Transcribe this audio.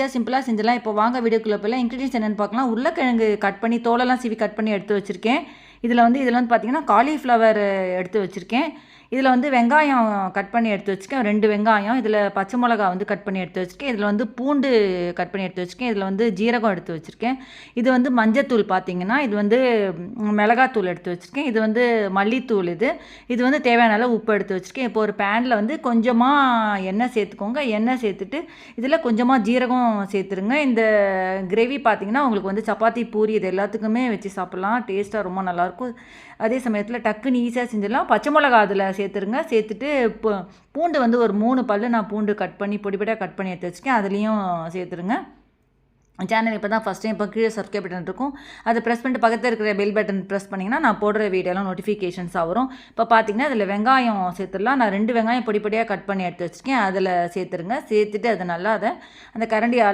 ஈஸியாக சிம்பிளாக செஞ்சிடலாம். இப்போ வாங்க வீடியோக்குள்ளே போயிலாம் இன்க்ரீடியன்ஸ் என்னென்னு பார்க்கலாம். உருளைக்கிழங்கு கட் பண்ணி தோலெல்லாம் சீவி கட் பண்ணி எடுத்து வச்சுருக்கேன். இதில் வந்து இதில் வந்து பார்த்தீங்கன்னா காலிஃப்ளவர் எடுத்து வச்சுருக்கேன். இதில் வந்து வெங்காயம் கட் பண்ணி எடுத்து வச்சுக்கேன். ரெண்டு வெங்காயம் இதில் பச்சை மிளகா வந்து கட் பண்ணி எடுத்து வச்சுருக்கேன் இதில் வந்து பூண்டு கட் பண்ணி எடுத்து வச்சுருக்கேன் இதில் வந்து ஜீரகம் எடுத்து வச்சுருக்கேன். இது வந்து மஞ்சத்தூள் பார்த்தீங்கன்னா இது வந்து மிளகாத்தூள் எடுத்து வச்சுருக்கேன். இது வந்து மல்லித்தூள் இது. இது வந்து தேவையான அளவு உப்பு எடுத்து வச்சுருக்கேன். இப்போ ஒரு பேனில் வந்து கொஞ்சமாக எண்ணெய் சேர்த்துக்கோங்க. எண்ணெய் சேர்த்துட்டு இதில் கொஞ்சமாக ஜீரகம் சேர்த்துருங்க. இந்த கிரேவி பார்த்தீங்கன்னா உங்களுக்கு வந்து சப்பாத்தி பூரி இது எல்லாத்துக்குமே வச்சு சாப்பிட்லாம். டேஸ்ட்டாக ரொம்ப நல்லாயிருக்கும். அதே சமயத்தில் டக்குன்னு ஈஸியாக செஞ்சிடலாம். பச்சை மிளகா அதில் சேர்த்துருங்க. சேர்த்துட்டு பூ பூண்டு வந்து ஒரு மூணு பல்லு நான் பூண்டு கட் பண்ணி பொடிப்படியாக கட் பண்ணி எடுத்து வச்சுக்கேன் அதுலேயும் சேர்த்துருங்க. சேனல் இப்போ தான் ஃபஸ்ட் டைம் இப்போ கீழே சப்ஸ்கிரைப் பட்டன் இருக்கும். அதை ப்ரெஸ் பண்ணிட்டு பக்கத்தில் இருக்கிற பெல் பட்டன் ப்ரெஸ் பண்ணிங்கன்னா நான் போடுற வீடியோலாம் நோட்டிஃபிகேஷன்ஸாக வரும். இப்போ பார்த்தீங்கன்னா அதில் வெங்காயம் சேர்த்துடலாம். நான் ரெண்டு வெங்காயம் பொடி பொடியாக கட் பண்ணி எடுத்து வச்சுருக்கேன். அதில் சேர்த்துருங்க. சேர்த்துட்டு அதை நல்லா அதை அந்த கரண்டி